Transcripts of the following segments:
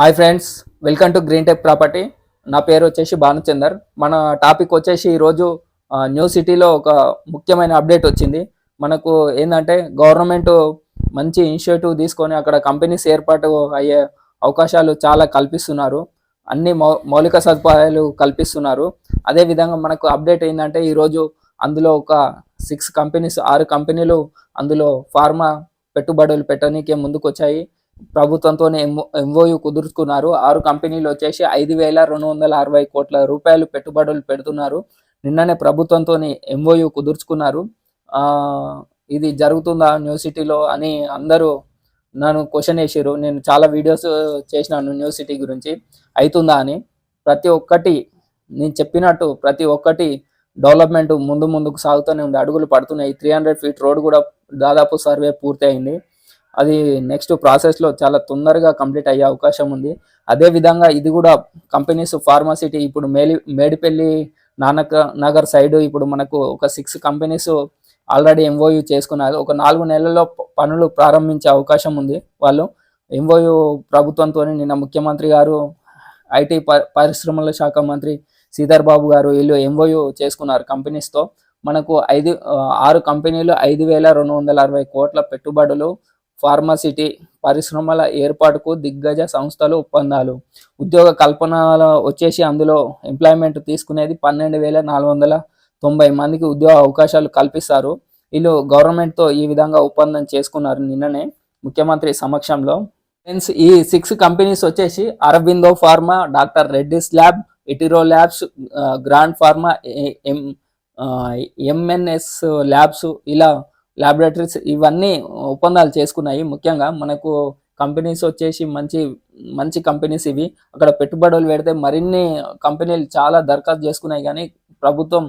Hi friends welcome to green tech property. నా పేరు వచ్చేసి భానుచందర్. మన టాపిక్ వచ్చేసి ఈరోజు న్యూ సిటీలో ఒక ముఖ్యమైన అప్డేట్ వచ్చింది. మనకు ఏంటంటే గవర్నమెంట్ మంచి ఇనిషియేటివ్ తీసుకొని అక్కడ కంపెనీస్ ఏర్పాటు అయ్యే అవకాశాలు చాలా కల్పిస్తున్నారు. అన్ని మౌ మౌలిక సదుపాయాలు కల్పిస్తున్నారు. అదేవిధంగా మనకు అప్డేట్ ఏంటంటే ఈరోజు అందులో ఒక సిక్స్ కంపెనీస్ ఆరు కంపెనీలు అందులో ఫార్మా పెట్టుబడులు పెట్టడానికి ముందుకు వచ్చాయి ప్రభుత్వంతో ఎంఓయు కుదుర్చుకున్నారు. ఆరు కంపెనీలు వచ్చేసి ఐదు వేల రెండు వందల అరవై కోట్ల రూపాయలు పెట్టుబడులు పెడుతున్నారు. నిన్ననే ప్రభుత్వంతో ఎంఓయు కుదుర్చుకున్నారు. ఇది జరుగుతుందా న్యూ సిటీలో అని అందరూ నన్ను క్వశ్చన్ వేసారు నేను చాలా వీడియోస్ చేసినాను న్యూ సిటీ గురించి. అవుతుందా అని. ప్రతి ఒక్కటి నేను చెప్పినట్టు ప్రతి ఒక్కటి డెవలప్మెంట్ ముందు ముందుకు సాగుతూనే ఉంది. అడుగులు పడుతున్నాయి. త్రీ హండ్రెడ్ ఫీట్ రోడ్ కూడా దాదాపు సర్వే పూర్తి అయింది అది నెక్స్ట్ ప్రాసెస్లో చాలా తొందరగా కంప్లీట్ అయ్యే అవకాశం ఉంది. అదే విధంగా ఇది కూడా కంపెనీస్ ఫార్మసిటీ ఇప్పుడు మేలి మేడిపల్లి నానక నగర్ సైడ్ ఇప్పుడు మనకు ఒక సిక్స్ కంపెనీస్ ఆల్రెడీ ఎంఓయూ చేసుకున్నారు. ఒక నాలుగు నెలల్లో పనులు ప్రారంభించే అవకాశం ఉంది వాళ్ళు. ఎంఓయూ ప్రభుత్వంతో నిన్న ముఖ్యమంత్రి గారు ఐటీ పరిశ్రమల శాఖ మంత్రి శ్రీధర్ బాబు గారు వీళ్ళు ఎంఓయూ చేసుకున్నారు కంపెనీస్తో మనకు ఐదు ఆరు కంపెనీలు ఐదు వేల రెండు వందల అరవై కోట్ల పెట్టుబడులు ఫార్మాసిటీ పరిశ్రమల ఏర్పాటుకు దిగ్గజ సంస్థలు ఒప్పందాలు. ఉద్యోగ కల్పనలో వచ్చేసి అందులో ఎంప్లాయ్మెంట్ తీసుకునేది పన్నెండు వేల నాలుగు వందల తొంభై మందికి ఉద్యోగ అవకాశాలు కల్పిస్తారు. వీళ్ళు గవర్నమెంట్తో ఈ విధంగా ఒప్పందం చేసుకున్నారు నిన్ననే ముఖ్యమంత్రి సమక్షంలో. ఫ్రెండ్స్ ఈ సిక్స్ కంపెనీస్ వచ్చేసి Aurobindo pharma doctor Reddy's lab Hetero labs grand pharma M MNS labs ఇలా ల్యాబొరేటరీస్ ఇవన్నీ ఒప్పందాలు చేసుకున్నాయి. ముఖ్యంగా మనకు కంపెనీస్ వచ్చేసి మంచి మంచి కంపెనీస్ ఇవి. అక్కడ పెట్టుబడులు పెడితే మరిన్ని కంపెనీలు చాలా దరఖాస్తు చేసుకున్నాయి. కానీ ప్రభుత్వం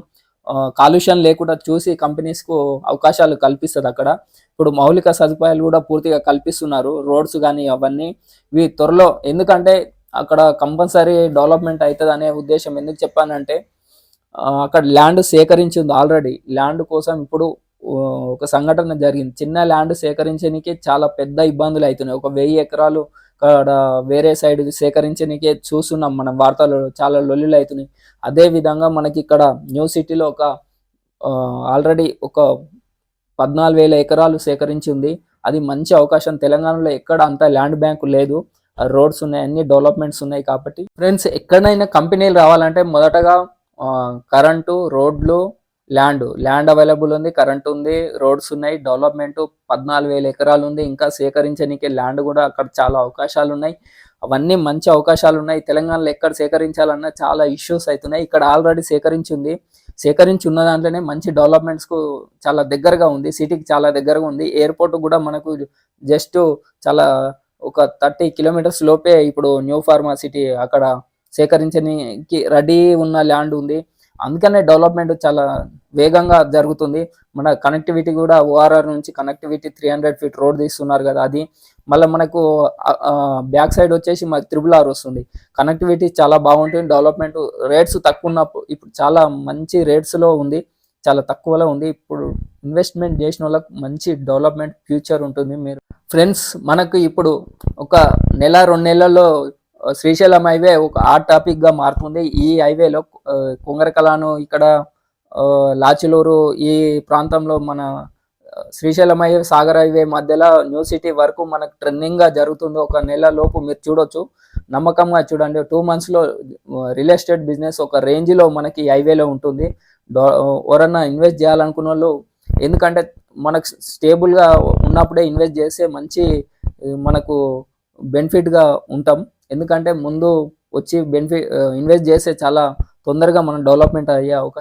కాలుష్యం లేకుండా చూసి కంపెనీస్కు అవకాశాలు కల్పిస్తుంది అక్కడ. ఇప్పుడు మౌలిక సదుపాయాలు కూడా పూర్తిగా కల్పిస్తున్నారు. రోడ్స్ కానీ అవన్నీ. ఇవి త్వరలో ఎందుకంటే అక్కడ కంపల్సరీ డెవలప్మెంట్ అవుతుంది అనే ఉద్దేశం. ఎందుకు చెప్పానంటే అక్కడ ల్యాండ్ సేకరించింది ఆల్రెడీ ల్యాండ్ కోసం ఇప్పుడు ఒక సంఘటన జరిగింది. చిన్న ల్యాండ్ సేకరించడానికి చాలా పెద్ద ఇబ్బందులు అవుతున్నాయి ఒక వెయ్యి ఎకరాలు అక్కడ వేరే సైడ్ సేకరించడానికే చూస్తున్నాం మనం వార్తలు చాలా లొల్లులు అవుతున్నాయి అదే విధంగా మనకి ఇక్కడ న్యూ సిటీలో ఒక ఆల్రెడీ ఒక పద్నాలుగు వేల ఎకరాలు సేకరించింది. అది మంచి అవకాశం. తెలంగాణలో ఎక్కడ అంత ల్యాండ్ బ్యాంకు లేదు. రోడ్స్ ఉన్నాయి అన్ని డెవలప్మెంట్స్ ఉన్నాయి కాబట్టి. ఫ్రెండ్స్ ఎక్కడైనా కంపెనీలు రావాలంటే మొదటగా కరెంటు రోడ్లు ల్యాండ్ ల్యాండ్ అవైలబుల్ ఉంది కరెంట్ ఉంది రోడ్స్ ఉన్నాయి డెవలప్మెంట్ పద్నాలుగు వేల ఎకరాలు ఉంది. ఇంకా సేకరించడానికి ల్యాండ్ కూడా అక్కడ చాలా అవకాశాలు ఉన్నాయి. అవన్నీ మంచి అవకాశాలు ఉన్నాయి. తెలంగాణలో ఎక్కడ సేకరించాలన్నా చాలా ఇష్యూస్ అవుతున్నాయి. ఇక్కడ ఆల్రెడీ సేకరించింది. సేకరించి ఉన్న దాంట్లోనే మంచి డెవలప్మెంట్స్కు చాలా దగ్గరగా ఉంది. సిటీకి చాలా దగ్గరగా ఉంది. ఎయిర్పోర్ట్ కూడా మనకు జస్ట్ చాలా ఒక థర్టీ కిలోమీటర్స్ లోపే ఇప్పుడు న్యూ ఫార్మా సిటీ అక్కడ సేకరించడానికి రెడీ ఉన్న ల్యాండ్ ఉంది. అందుకనే డెవలప్మెంట్ చాలా వేగంగా జరుగుతుంది. మన కనెక్టివిటీ కూడా ఓఆర్ఆర్ నుంచి connectivity three hundred feet road తీస్తున్నారు కదా అది. మళ్ళీ మనకు బ్యాక్ సైడ్ వచ్చేసి మనకు త్రిబుల్ ఆర్ వస్తుంది. కనెక్టివిటీ చాలా బాగుంటుంది. డెవలప్మెంట్ రేట్స్ తక్కువ ఉన్నప్పుడు ఇప్పుడు చాలా మంచి రేట్స్లో ఉంది. చాలా తక్కువలో ఉంది. ఇప్పుడు ఇన్వెస్ట్మెంట్ చేసిన వాళ్ళకి మంచి డెవలప్మెంట్ ఫ్యూచర్ ఉంటుంది. మీరు ఫ్రెండ్స్ మనకు ఇప్పుడు ఒక నెల రెండు నెలల్లో శ్రీశైలం హైవే ఒక హాట్ టాపిక్గా మారుతుంది. ఈ హైవేలో కొంగరకలాను ఇక్కడ లాచిలూరు ఈ ప్రాంతంలో మన శ్రీశైలం హైవే సాగర్ హైవే మధ్యలో న్యూ సిటీ వరకు మనకు ట్రెండింగ్గా జరుగుతుంది. ఒక నెల లోపు మీరు చూడొచ్చు. నమ్మకంగా చూడండి. టూ మంత్స్లో రియల్ ఎస్టేట్ బిజినెస్ ఒక రేంజ్లో మనకి హైవేలో ఉంటుంది. డో- ఎవరన్నా ఇన్వెస్ట్ చేయాలనుకున్న వాళ్ళు ఎందుకంటే మనకు స్టేబుల్గా ఉన్నప్పుడే ఇన్వెస్ట్ చేస్తే మంచి మనకు బెనిఫిట్గా ఉంటాం. ఎందుకంటే ముందు వచ్చి బెనిఫిట్ ఇన్వెస్ట్ చేస్తే చాలా తొందరగా మనం డెవలప్మెంట్ అయ్యే అవకాశం